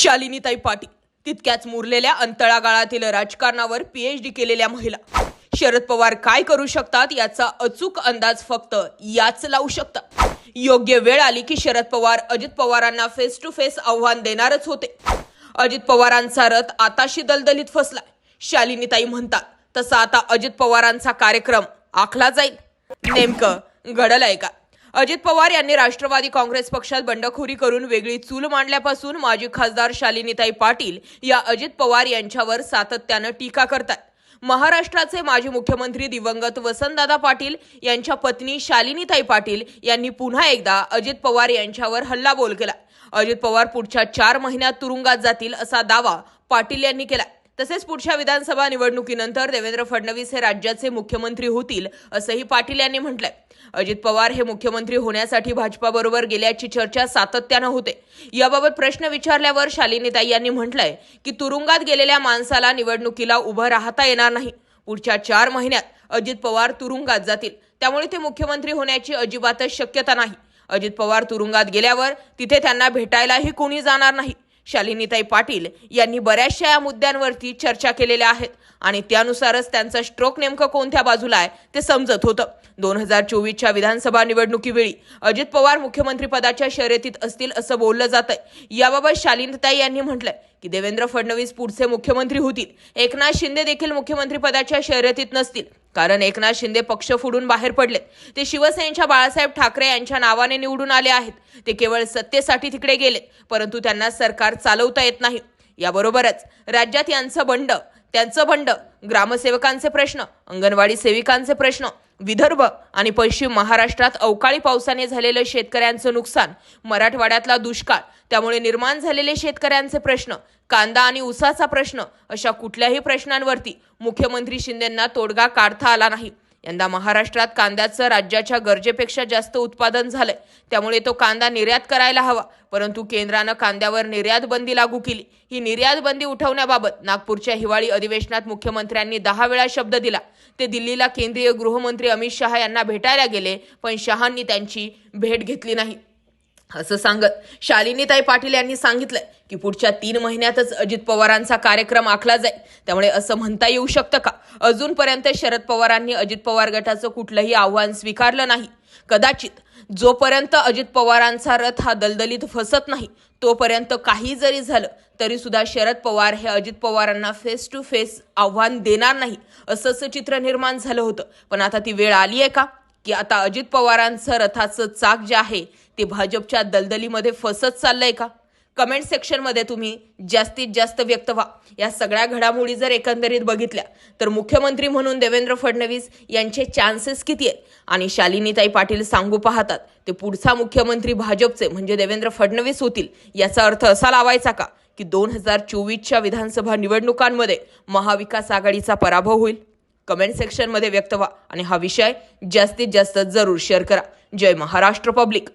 शालिनीताई पाटील तितक्याच मुरलेल्या अंतळागाळातील राजकारणावर पीएचडी केलेल्या महिला. शरद पवार काय करू शकतात याचा अचूक अंदाज फक्त याच लावू शकतात. योग्य वेळ आली की शरद पवार अजित पवारांना फेस टू फेस आव्हान देणारच होते. अजित पवारांचा रथ आताशी दलदलीत फसलाय. शालिनीताई म्हणतात तसा आता अजित पवारांचा कार्यक्रम आखला जाईल. नेमकं घडलंय का? अजित पवार यांनी राष्ट्रवादी काँग्रेस पक्षात बंडखोरी करून वेगळी चूल मांडल्यापासून माजी खासदार शालिनीताई पाटील या अजित पवार यांच्यावर सातत्यानं टीका करतात महाराष्ट्राचे माजी मुख्यमंत्री दिवंगत वसंतदादा पाटील यांच्या पत्नी शालिनीताई पाटील यांनी पुन्हा एकदा अजित पवार यांच्यावर हल्लाबोल केला. अजित पवार पुढच्या चार महिन्यात तुरुंगात जातील असा दावा पाटील यांनी केला तसेच पुढच्या विधानसभा निवडणुकीनंतर देवेंद्र फडणवीस हे राज्याचे मुख्यमंत्री होतील असंही पाटील यांनी म्हटलंय. अजित पवार हे मुख्यमंत्री होण्यासाठी भाजपाबरोबर गेल्याची चर्चा सातत्यानं होते. याबाबत प्रश्न विचारल्यावर शालिनीताई यांनी म्हटलंय की तुरुंगात गेलेल्या माणसाला निवडणुकीला उभं राहता येणार नाही. पुढच्या चार महिन्यात अजित पवार तुरुंगात जातील. त्यामुळे ते मुख्यमंत्री होण्याची अजिबातच शक्यता नाही. अजित पवार तुरुंगात गेल्यावर तिथे त्यांना भेटायलाही कोणी जाणार नाही. शालिनीताई पाटील यांनी बऱ्याचशा या मुद्द्यांवरती चर्चा केलेल्या आहेत. आणि त्यानुसारच त्यांचा स्ट्रोक नेमकं कोणत्या बाजूला आहे ते समजत होतं. दोन हजार चोवीसच्या विधानसभा निवडणुकीवेळी अजित पवार मुख्यमंत्रीपदाच्या शर्यतीत असतील असं बोललं जात आहे याबाबत शालिनीताई यांनी म्हटलंय की देवेंद्र फडणवीस पुढचे मुख्यमंत्री होतील. एकनाथ शिंदे देखील मुख्यमंत्रीपदाच्या शर्यतीत नसतील. कारण एकनाथ शिंदे पक्ष फुडून बाहेर पडलेत. ते शिवसेनेच्या बाळासाहेब ठाकरे यांच्या नावाने निवडून आले आहेत. ते केवळ सत्तेसाठी तिकडे गेलेत परंतु त्यांना सरकार चालवता येत नाही. याबरोबरच राज्यात यांचं बंड त्यांचं बंड ग्रामसेवकांचे प्रश्न अंगणवाडी सेविकांचे प्रश्न विदर्भ आणि पश्चिम महाराष्ट्रात अवकाळी पावसाने झालेलं शेतकऱ्यांचं नुकसान मराठवाड्यातला दुष्काळ त्यामुळे निर्माण झालेले शेतकऱ्यांचे प्रश्न कांदा आणि ऊसाचा प्रश्न अशा कुठल्याही प्रश्नांवरती मुख्यमंत्री शिंदेंना तोडगा काढता आला नाही. यंदा महाराष्ट्रात कांद्याचं राज्याच्या गरजेपेक्षा जास्त उत्पादन झालंय. त्यामुळे तो कांदा निर्यात करायला हवा. परंतु केंद्रानं कांद्यावर निर्यात बंदी लागू केली. ही निर्यात बंदी उठवण्याबाबत नागपूरच्या हिवाळी अधिवेशनात मुख्यमंत्र्यांनी दहा वेळा शब्द दिला. ते दिल्लीला केंद्रीय गृहमंत्री अमित शहा यांना भेटायला गेले पण शहांनी त्यांची भेट घेतली नाही. असं सांगत शालिनीताई पाटील यांनी सांगितलंय की पुढच्या तीन महिन्यातच अजित पवारांचा कार्यक्रम आखला जाईल. त्यामुळे असं म्हणता येऊ शकतं का? अजूनपर्यंत शरद पवारांनी अजित पवार गटाचं कुठलंही आव्हान स्वीकारलं नाही. कदाचित जोपर्यंत अजित पवारांचा रथ हा दलदलीत फसत नाही तोपर्यंत काही जरी झालं तरी सुद्धा शरद पवार हे अजित पवारांना फेस टू फेस आव्हान देणार नाही असंच चित्र निर्माण झालं होतं. पण आता ती वेळ आली आहे का? की आता अजित पवारांचं रथाचं चाक जे आहे ते भाजपच्या दलदलीमध्ये फसत चाललंय का? कमेंट सेक्शनमध्ये तुम्ही जास्तीत जास्त व्यक्त व्हा. या सगळ्या घडामोडी जर एकंदरीत बघितल्या तर मुख्यमंत्री म्हणून देवेंद्र फडणवीस यांचे चान्सेस किती आहेत? आणि शालिनीताई पाटील सांगू पाहतात ते पुढचा मुख्यमंत्री भाजपचे म्हणजे देवेंद्र फडणवीस होतील याचा अर्थ असा लावायचा का की दोन हजार चोवीसच्या विधानसभा निवडणुकांमध्ये महाविकास आघाडीचा पराभव होईल? कमेंट सेक्शनमध्ये व्यक्त व्हा. आणि हा विषय जास्तीत जास्त जरूर शेअर करा. जय महाराष्ट्र पब्लिक.